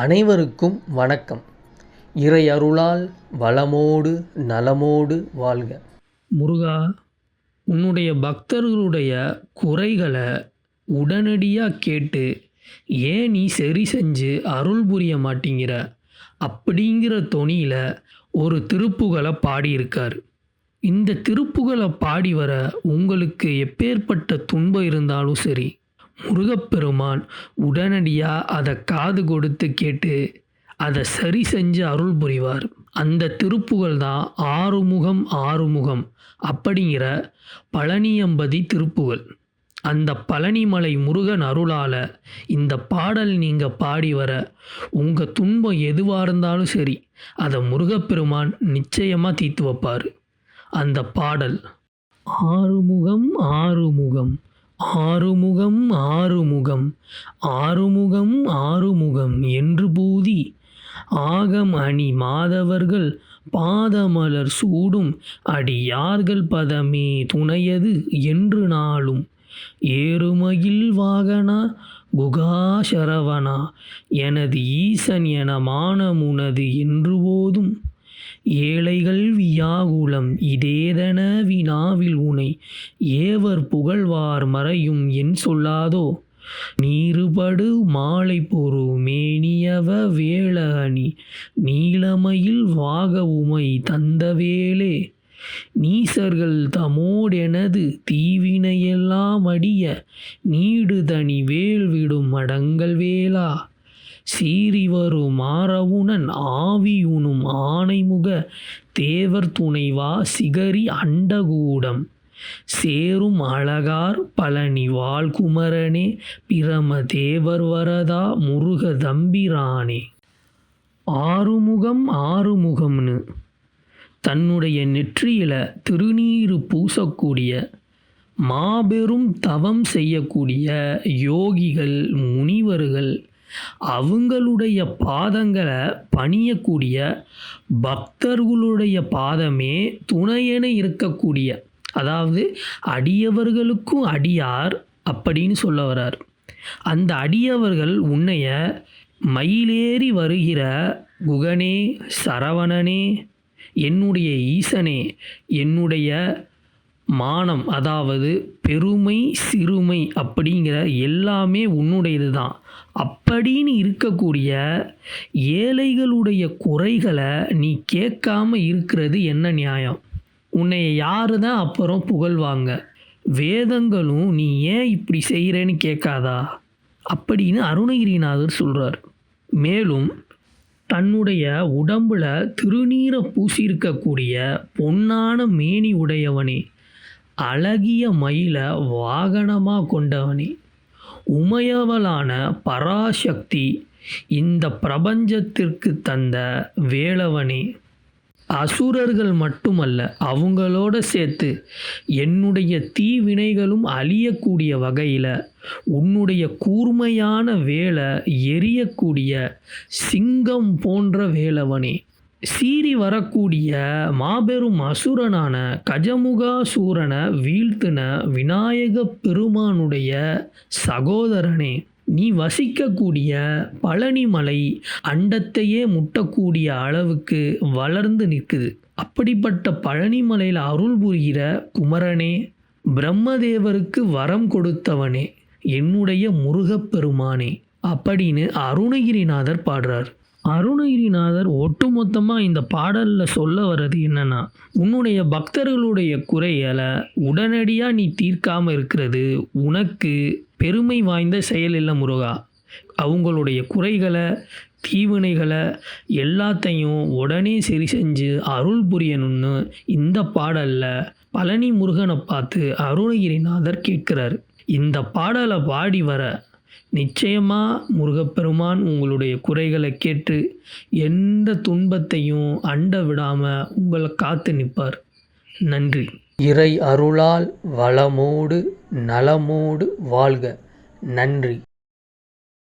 அனைவருக்கும் வணக்கம். இறை அருளால் வளமோடு நலமோடு வாழ்க. முருகா உன்னுடைய பக்தர்களுடைய குறைகளை உடனடியாக கேட்டு ஏன் நீ சரி செஞ்சு அருள் புரிய மாட்டேங்கிற? அப்படிங்கிற தொனியில் ஒரு திருப்புகளை பாடியிருக்கார். இந்த திருப்புகளை பாடி வர உங்களுக்கு எப்பேற்பட்ட துன்பம் இருந்தாலும் சரி முருகப்பெருமான் உடனடியாக அதை காது கொடுத்து கேட்டு அதை சரி செஞ்சு அருள் புரிவார். அந்த திருப்புகள் தான் ஆறுமுகம் ஆறுமுகம் அப்படிங்கிற பழனியம்பதி திருப்புகள் அந்த பழனிமலை முருகன் அருளால் இந்த பாடல் நீங்கள் பாடி வர உங்கள் துன்பம் எதுவாக இருந்தாலும் சரி அதை முருகப்பெருமான் நிச்சயமாக தீர்த்து வைப்பார். அந்த பாடல் ஆறுமுகம் ஆறுமுகம் ஆறுமுகம் ஆறுமுகம் ஆறுமுகம் ஆறுமுகம் என்று பூதி. ஆகம் அணி மாதவர்கள் பாதமலர் சூடும் அடியார்கள் பதமே துணையது என்று நாளும். ஏறுமகில் வாகனா குகாசரவனா எனது ஈசன் என மானமுனது என்று போதும். ஏழைகள் வியாகுலம் இதேதன வினாவில் உனை ஏவர் புகழ்வார் மறையும் என் சொல்லாதோ? நீருபடு மாலை பொறு மேனியவ வேள அணி நீளமையில் வாக உமை தந்த வேளே. நீசர்கள் தமோடெனது தீவினையெல்லாம் அடிய நீடுதனி தனி விடும் மடங்கள் வேளா. சீறி மாறவுணன் ஆவியுனும் ஆனைமுக தேவர் துணைவா சிகரி அண்டகூடம். சேரும் அழகார் பழனி வாழ்குமரனே பிரம தேவர் வரதா முருக தம்பிரானே. ஆறுமுகம் ஆறுமுகம்னு. தன்னுடைய நெற்றியில திருநீறு பூசக்கூடிய மாபெரும் தவம் செய்யக்கூடிய யோகிகள் முனிவர்கள் அவங்களுடைய பாதங்களை பணியக்கூடிய பக்தர்களுடைய பாதமே துணையென இருக்கக்கூடிய அதாவது அடியவர்களுக்கும் அடியார் அப்படின்னு சொல்ல வர்றார். அந்த அடியவர்கள் உன்னைய மயிலேறி வருகிற குகனே சரவணனே என்னுடைய ஈசனே என்னுடைய மானம் அதாவது பெருமை சிறுமை அப்படிங்கிற எல்லாமே உன்னுடையது தான் அப்படின்னு இருக்கக்கூடிய ஏழைகளுடைய குறைகளை நீ கேட்காம இருக்கிறது என்ன நியாயம்? உன்னை யாரு தான் அப்புறம் புகழ்வாங்க? வேதங்களும் நீ ஏன் இப்படி செய்கிறேன்னு கேட்காதா? அப்படின்னு அருணகிரிநாதர் சொல்கிறார் மேலும் தன்னுடைய உடம்புல திருநீரை பூசியிருக்கக்கூடிய பொன்னான மேனி உடையவனே. அழகிய மயில வாகனமாக கொண்டவனே. உமையவளான பராசக்தி இந்த பிரபஞ்சத்திற்கு தந்த வேளவனே. அசுரர்கள் மட்டுமல்ல அவங்களோட சேர்த்து என்னுடைய தீவினைகளும் அழியக்கூடிய வகையில் உன்னுடைய கூர்மையான வேலை எரியக்கூடிய சிங்கம் போன்ற வேலவனே சீறி வரக்கூடிய மாபெரும் அசுரனான கஜமுகாசூரனை வீழ்த்தின விநாயக பெருமானுடைய சகோதரனே நீ வசிக்கக்கூடிய பழனிமலை அண்டத்தையே முட்டக்கூடிய அளவுக்கு வளர்ந்து நிற்குது. அப்படிப்பட்ட பழனிமலையில் அருள் புரிகிற குமரனே பிரம்மதேவருக்கு வரம் கொடுத்தவனே என்னுடைய முருகப்பெருமானே அப்படின்னு அருணகிரிநாதர் பாடுறார். அருணகிரிநாதர் ஒட்டுமொத்தமாக இந்த பாடலில் சொல்ல வர்றது என்னன்னா உன்னுடைய பக்தர்களுடைய குறைகளை உடனடியாக நீ தீர்க்காமல் இருக்கிறது உனக்கு பெருமை வாய்ந்த செயல் இல்லை முருகா. அவங்களுடைய குறைகளை தீவினைகளை எல்லாத்தையும் உடனே சரி செஞ்சு அருள் புரியணும்னு இந்த பாடலில் பழனி முருகனை பார்த்து அருணகிரிநாதர் கேட்குறாரு. இந்த பாடலை பாடி வர நிச்சயமாக முருகப்பெருமான் உங்களுடைய குறைகளை கேட்டு எந்த துன்பத்தையும் அண்ட விடாமல் உங்களை காத்து நிற்பார் நன்றி. இறை அருளால் வளமோடு நலமோடு வாழ்க. நன்றி.